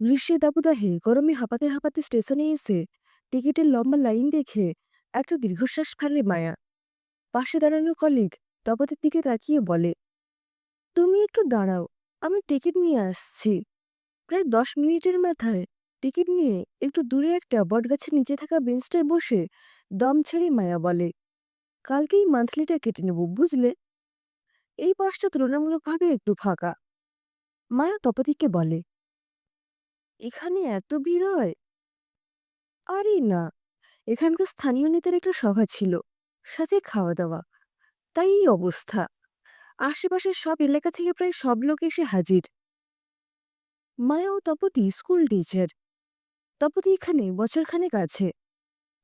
গ্রীষ্মে দাবদাহে গরমে হাঁপাতে হাঁপাতে স্টেশনে এসে টিকিটের লম্বা লাইন দেখে একটা দীর্ঘশ্বাস ফেলে মায়া পাশে দাঁড়ানো কলিগ তপতের দিকে তাকিয়ে বলে তুমি একটু দাঁড়াও আমি টিকিট নিয়ে আসছি প্রায় দশ মিনিটের মাথায় টিকিট নিয়ে একটু দূরে একটা বটগাছের নিচে থাকা বেঞ্চটায় বসে দম ছেড়ে মায়া বলে কালকেই মান্থলিটা কেটে নেব বুঝলে এই পাশটা তুলনামূলকভাবে একটু ফাঁকা মায়া তপতিকে বলে এখানে এত ভিড় হয় আরে না, এখানকার স্থানীয় নেতার একটা সভা ছিল, সাথে খাওয়া দাওয়া তাই এই অবস্থা। আশেপাশের সব এলাকা থেকে প্রায় সব লোক এসে হাজির। মায়া ও তপতি স্কুল টিচার। তপতি এখানে বছরখানেক আছে,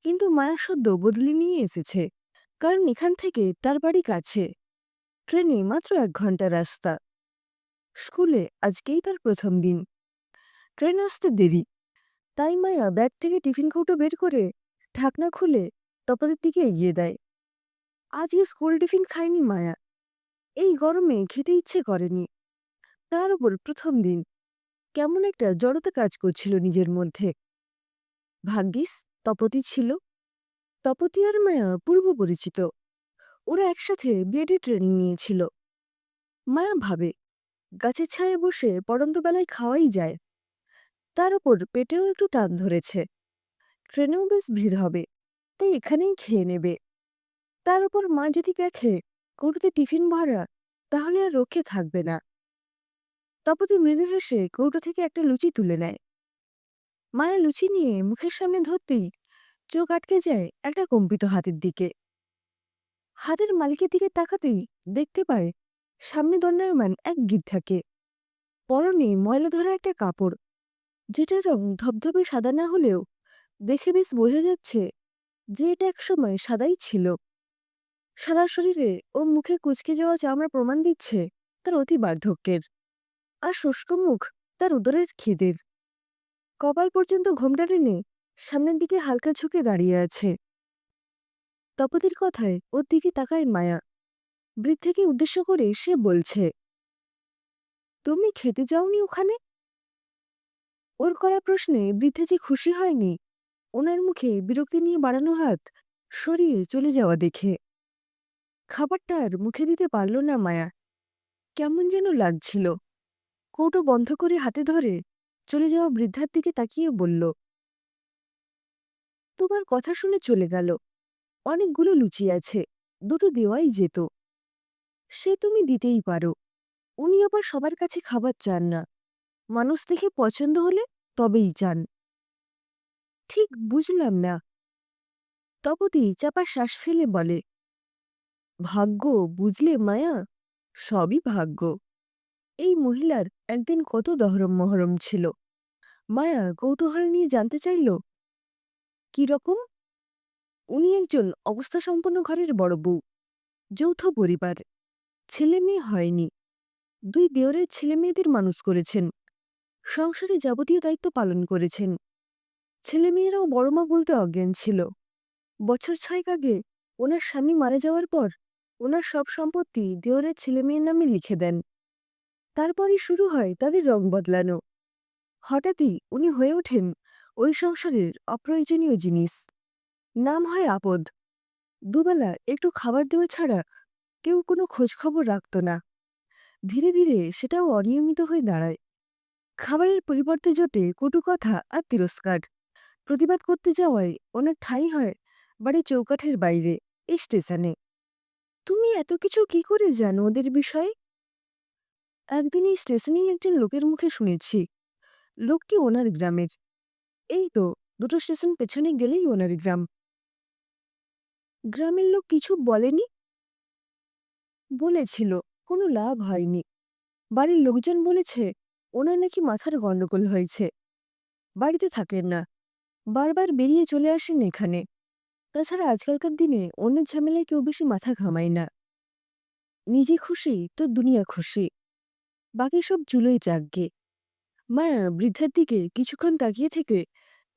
কিন্তু মায়া সদ্য বদলি নিয়ে এসেছে, কারণ এখান থেকে তার বাড়ি কাছে। ট্রেনে মাত্র এক ঘণ্টা রাস্তা। স্কুলে আজকেই তার প্রথম দিন। ট্রেন আসতে দেরি। তাই মায়া ব্যাগ থেকে টিফিন কৌটো বের করে ঢাকনা খুলে তপতির দিকে এগিয়ে দেয়। আজকে স্কুল টিফিন খায়নি মায়া। এই গরমে খেতে ইচ্ছে করেনি। তার উপর প্রথম দিন। কেমন একটা জড়তা কাজ করছিল নিজের মধ্যে। ভাগ্যিস তপতি ছিল। তপতি আর মায়া পূর্ব পরিচিত। ওরা একসাথে বিএডি ট্রেনিং নিয়েছিল। মায়া ভাবে, গাছের ছায়ে বসে পড়ন্ত বেলায় খাওয়াই যায়। তার উপর পেটেও একটু টান ধরেছে। ট্রেনেও বেশ ভিড় হবে, তাই এখানেই খেয়ে নেবে। তার উপর মা যদি দেখে কৌটোতে টিফিন ভরা, তাহলে আর রক্ষে থাকবে না। তপতি মৃদু হেসে কৌটো থেকে একটা লুচি তুলে নেয়। মায়া লুচি নিয়ে মুখের সামনে ধরতেই চোখ আটকে যায় একটা কম্পিত হাতের দিকে। হাতের মালিকের দিকে তাকাতেই দেখতে পায়, সামনে দণ্ডায়মান এক বৃদ্ধাকে। পরনে ময়লা ধরা একটা কাপড় যেটার রং ধবধবে সাদা না হলেও দেখে বেশ বোঝা যাচ্ছে যে এটা একসময় সাদাই ছিল। সাদা শরীরে ও মুখে কুচকে যাওয়া চামড়া প্রমাণ দিচ্ছে তার অতি বার্ধক্যের আর শুষ্ক মুখ তার উদরের খিদের। কপাল পর্যন্ত ঘোমটা টেনে সামনের দিকে হালকা ঝুঁকে দাঁড়িয়ে আছে। তপতির কথায় ওর দিকে তাকায় মায়া। বৃদ্ধকে উদ্দেশ্য করে সে বলছে, তুমি খেতে যাওনি ওখানে? ওর করা প্রশ্নে বৃদ্ধা যে খুশি হয়নি, ওনার মুখে বিরক্তি নিয়ে বাড়ানো হাত সরিয়ে চলে যাওয়া দেখে। খাবারটা আর মুখে দিতে পারল না মায়া। কেমন যেন লাগছিল। কৌটো বন্ধ করে হাতে ধরে চলে যাওয়া বৃদ্ধার দিকে তাকিয়ে বলল, তোমার কথা শুনে চলে গেল। অনেকগুলো লুচি আছে, দুটো দেওয়াই যেত। সে তুমি দিতেই পারো। উনি আবার সবার কাছে খাবার চান না। মানুষ দেখে পছন্দ হলে তবেই চান। ঠিক বুঝলাম না। তপতি চাপা শ্বাস ফেলে বলে, ভাগ্য, বুঝলে মায়া? সবই ভাগ্য। এই মহিলার একদিন কত দহরম মহরম ছিল। মায়া কৌতূহল নিয়ে জানতে চাইল, কি রকম? উনি একজন অবস্থাসম্পন্ন ঘরের বড় বউ, যৌথ পরিবার। ছেলে মেয়ে হয়নি। দুই দেওরের ছেলে মেয়েদের মানুষ করেছেন। সংসারে যাবতীয় দায়িত্ব পালন করেছেন। ছেলেমেয়েরাও বড় মা বলতে অজ্ঞান ছিল। বছর ছয়েক আগে ওনার স্বামী মারা যাওয়ার পর ওনার সব সম্পত্তি দেওরের ছেলেমেয়ের নামে লিখে দেন। তারপরই শুরু হয় তাদের রং বদলানো। হঠাৎই উনি হয়ে ওঠেন ওই সংসারের অপ্রয়োজনীয় জিনিস। নাম হয় আপদ। দুবেলা একটু খাবার দেওয়া ছাড়া কেউ কোনো খোঁজখবর রাখত না। ধীরে ধীরে সেটাও অনিয়মিত হয়ে দাঁড়ায়। খাবারের পরিবর্তে জোটে কটু কথা আর তিরস্কার। প্রতিবাদ করতে যাওয়ায় ওনার ঠাঁই হয় বাড়ি চৌকাঠের বাইরে, এই স্টেশনে। তুমি এত কিছু কি করে জানো ওদের বিষয়ে? একদিন এই স্টেশনেই একজন লোকের মুখে শুনেছি। লোকটি ওনার গ্রামের। এই তো, দুটো স্টেশন পেছনে গেলেই ওনার গ্রাম। গ্রামের লোক কিছু বলেনি? বলেছিল, কোনো লাভ হয়নি। বাড়ির লোকজন বলেছে ওনার নাকি মাথার গণ্ডগোল হয়েছে। বাড়িতে থাকেন না। বারবার বেরিয়ে চলে আসেন এখানে। তাছাড়া আজকালকার দিনে অন্যের ঝামেলায় কেউ বেশি মাথা ঘামায় না। নিজে খুশি তো দুনিয়া খুশি। বাকি সব চুলোই চাকগে মায়া বৃদ্ধার দিকে কিছুক্ষণ তাকিয়ে থেকে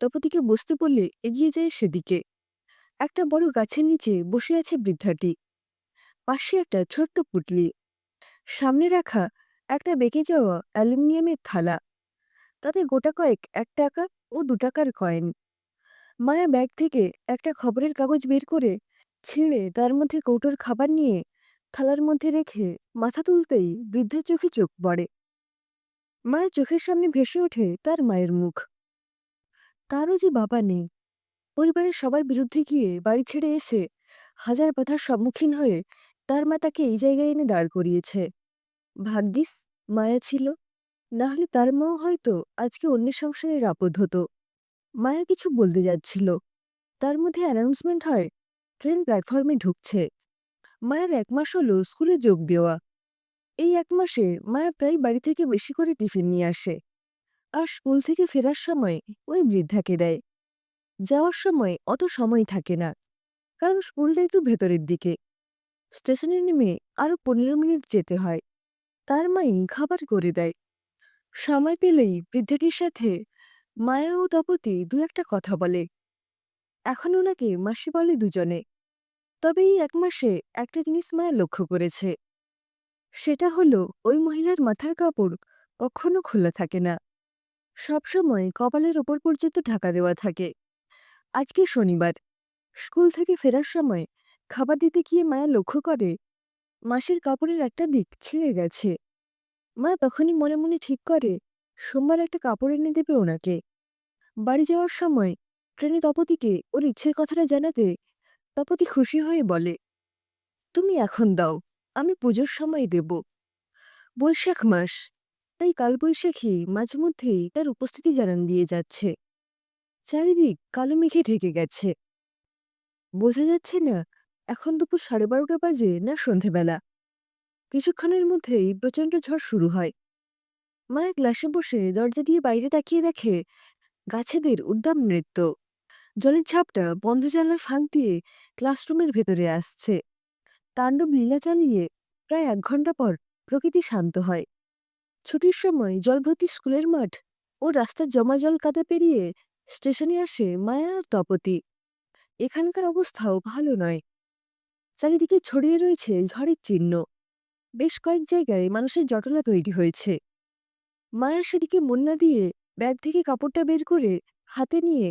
তপতিকে বসতে বললে এগিয়ে যায় সেদিকে। একটা বড় গাছের নিচে বসে আছে বৃদ্ধাটি। পাশে একটা ছোট্ট পুটলি। সামনে রাখা একটা বেঁকে যাওয়া অ্যালুমিনিয়ামের থালা। তাতে গোটা কয়েক, এক টাকা ও দু টাকার কয়েন। মায়া ব্যাগ থেকে একটা খবরের কাগজ বের করে ছিঁড়ে তার মধ্যে কৌটোর খাবার নিয়ে থালার মধ্যে রেখে মাথা তুলতেই বৃদ্ধের চোখে চোখ পড়ে। মায়ের চোখের সামনে ভেসে ওঠে তার মায়ের মুখ। তারও যে বাবা নেই। পরিবারের সবার বিরুদ্ধে গিয়ে বাড়ি ছেড়ে এসে হাজার বাধার সম্মুখীন হয়ে তার মা তাকে এই জায়গায় এনে দাঁড় করিয়েছে। ভাগ্যিস মায়া ছিল। না হলে তার মাও হয়তো আজকে অন্যের সংসারের আপদ হতো। মায়া কিছু বলতে যাচ্ছিল। তার মধ্যে অ্যানাউন্সমেন্ট হয়, ট্রেন প্ল্যাটফর্মে ঢুকছে। মায়ের এক মাস হলো স্কুলে যোগ দেওয়া। এই এক মাসে মায়া প্রায় বাড়ি থেকে বেশি করে টিফিন নিয়ে আসে। আর স্কুল থেকে ফেরার সময় ওই বৃদ্ধাকে দেয়। যাওয়ার সময় অত সময় থাকে না, কারণ স্কুলটা একটু ভেতরের দিকে। স্টেশনে নেমে আরও পনেরো মিনিট যেতে হয়। তার মাই খাবার করে দেয়। সময় পেলেই বৃদ্ধটির সাথে মায়া ও তপতি দু একটা কথা বলে। এখন ওনাকে মাসি বলে দুজনে। তবে এই এক মাসে একটা জিনিস মায়া লক্ষ্য করেছে। সেটা হলো, ওই মহিলার মাথার কাপড় কখনো খোলা থাকে না। সবসময় কপালের ওপর পর্যন্ত ঢাকা দেওয়া থাকে। আজকে শনিবার। স্কুল থেকে ফেরার সময় খাবার দিতে গিয়ে মায়া লক্ষ্য করে মাসির কাপড়ের একটা দিক ছিঁড়ে গেছে। মা তখনই মনে মনে ঠিক করে, সোমবার একটা কাপড় এনে দেবে ওনাকে। বাড়ি যাওয়ার সময় ট্রেনে তপতিকে ওর ইচ্ছের কথাটা জানাতে তপতি খুশি হয়ে বলে, তুমি এখন দাও, আমি পুজোর সময় দেব। বৈশাখ মাস, তাই কালবৈশাখী মাঝে মধ্যেই তার উপস্থিতি জানান দিয়ে যাচ্ছে। চারিদিক কালো মেঘে ঢেকে গেছে। বোঝা যাচ্ছে না এখন দুপুর সাড়ে বারোটা বাজে না সন্ধেবেলা? কিছুক্ষণের মধ্যেই প্রচণ্ড ঝড় শুরু হয়। মায়া গ্লাসে বসে দরজা দিয়ে বাইরে তাকিয়ে দেখে গাছেদের উদ্দাম নৃত্য। জলের ঝাপটা বন্ধ জানলার ফাঁক দিয়ে ক্লাসরুমের ভেতরে আসছে। তাণ্ডব লীলা চালিয়ে প্রায় এক ঘণ্টা পর প্রকৃতি শান্ত হয়। ছুটির সময় জলভর্তি স্কুলের মাঠ ও রাস্তার জমা জল কাদা পেরিয়ে স্টেশনে আসে মায়া আর তপতি। এখানকার অবস্থাও ভালো নয়। চারিদিকে ছড়িয়ে রয়েছে ঝড়ের চিহ্ন। বেশ কয়েক জায়গায় মানুষের জটলা তৈরি হয়েছে। মায়া সেদিকে মন না দিয়ে ব্যাগ থেকে কাপড়টা বের করে হাতে নিয়ে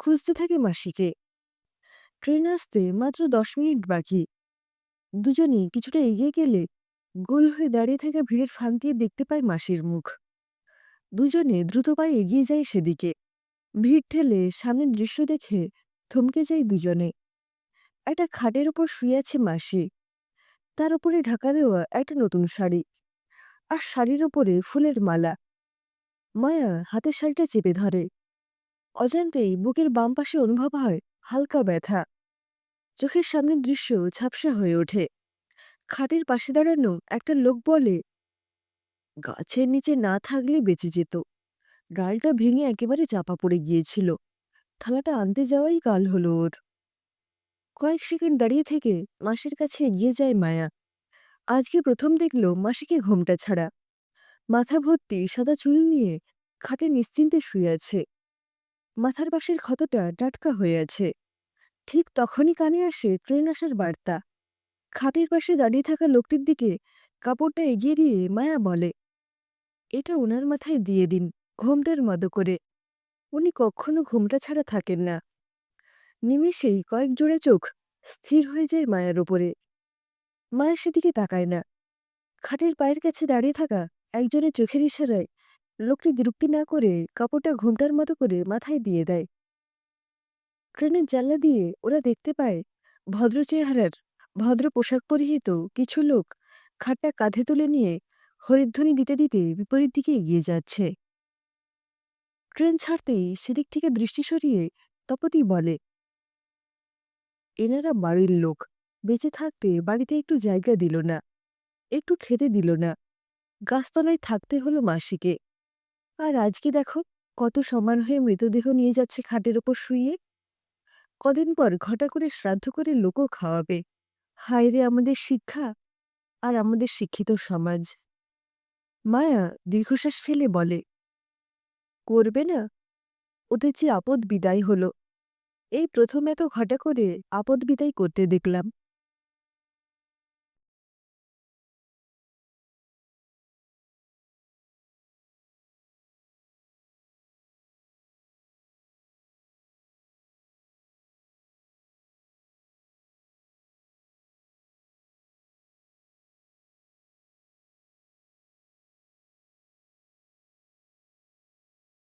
খুঁজতে থাকে মাসিকে। ট্রেন আসতে মাত্র দশ মিনিট বাকি। দুজনেই কিছুটা এগিয়ে গেলে গোল হয়ে দাঁড়িয়ে থাকা ভিড়ের ফাঁক দিয়ে দেখতে পায় মাসির মুখ। দুজনে দ্রুত পায়ে এগিয়ে যায় সেদিকে। ভিড় ঠেলে সামনের দৃশ্য দেখে থমকে যায় দুজনে। একটা খাটের ওপর শুয়ে আছে মাসি। তার উপরে ঢাকা দেওয়া একটা নতুন শাড়ি আর শাড়ির ওপরে ফুলের মালা। মায়া হাতের শাড়িটা চেপে ধরে। অজান্তেই বুকের বাম পাশে অনুভব হয় হালকা ব্যথা। চোখের সামনের দৃশ্য ঝাপসা হয়ে ওঠে। খাটের পাশে দাঁড়ানো একটা লোক বলে, গাছের নিচে না থাকলে বেঁচে যেত। ডালটা ভেঙে একেবারে চাপা পড়ে গিয়েছিল। থালাটা আনতে যাওয়াই কাল হলো ওর। কয়েক সেকেন্ড দাঁড়িয়ে থেকে মাসির কাছে এগিয়ে যায় মায়া। আজকে প্রথম দেখল মাসিকে ঘোমটা ছাড়া। মাথা ভর্তি সাদা চুল নিয়ে খাটে নিশ্চিন্তে শুয়ে আছে। মাথার পাশের ক্ষতটা ডাটকা হয়ে আছে। ঠিক তখনই কানে আসে ট্রেন আসার বার্তা। খাটের পাশে দাঁড়িয়ে থাকা লোকটির দিকে কাপড়টা এগিয়ে দিয়ে মায়া বলে, এটা ওনার মাথায় দিয়ে দিন, ঘোমটার মতো করে। উনি কখনো ঘোমটা ছাড়া থাকেন না। নিমেষেই কয়েক জোড়া চোখ স্থির হয়ে যায় মায়ার ওপরে। মায়া সেদিকে তাকায় না। খাটের পায়ের কাছে দাঁড়িয়ে থাকা একজনের চোখের ইশারায় লোকটি বিরক্তি না করে কাপড়টা ঘোমটার মতো করে মাথায় দিয়ে দেয়। ট্রেনের জানলা দিয়ে ওরা দেখতে পায় ভদ্র চেহারার, ভদ্র পোশাক পরিহিত কিছু লোক খাটটা কাঁধে তুলে নিয়ে হরিধ্বনি দিতে দিতে বিপরীত দিকে এগিয়ে যাচ্ছে। ট্রেন ছাড়তেই সেদিক থেকে দৃষ্টি সরিয়ে তপতি বলে এনারা বাড়ির লোক। বেঁচে থাকতে বাড়িতে একটু জায়গা দিল না। একটু খেতে দিল না। গাছতলায় থাকতে হলো মাসিকে। আর আজকে দেখো, কত সমান হয়ে মৃতদেহ নিয়ে যাচ্ছে খাটের ওপর শুইয়ে। কদিন পর ঘটা করে শ্রাদ্ধ করে লোকও খাওয়াবে। হায়রে আমাদের শিক্ষা আর আমাদের শিক্ষিত সমাজ। মায়া দীর্ঘশ্বাস ফেলে বলে, করবে না। ওদের যে আপদ বিদায় হলো এই প্রথমে তো ঘটা করে আপদ বিদায় করতে দেখলাম।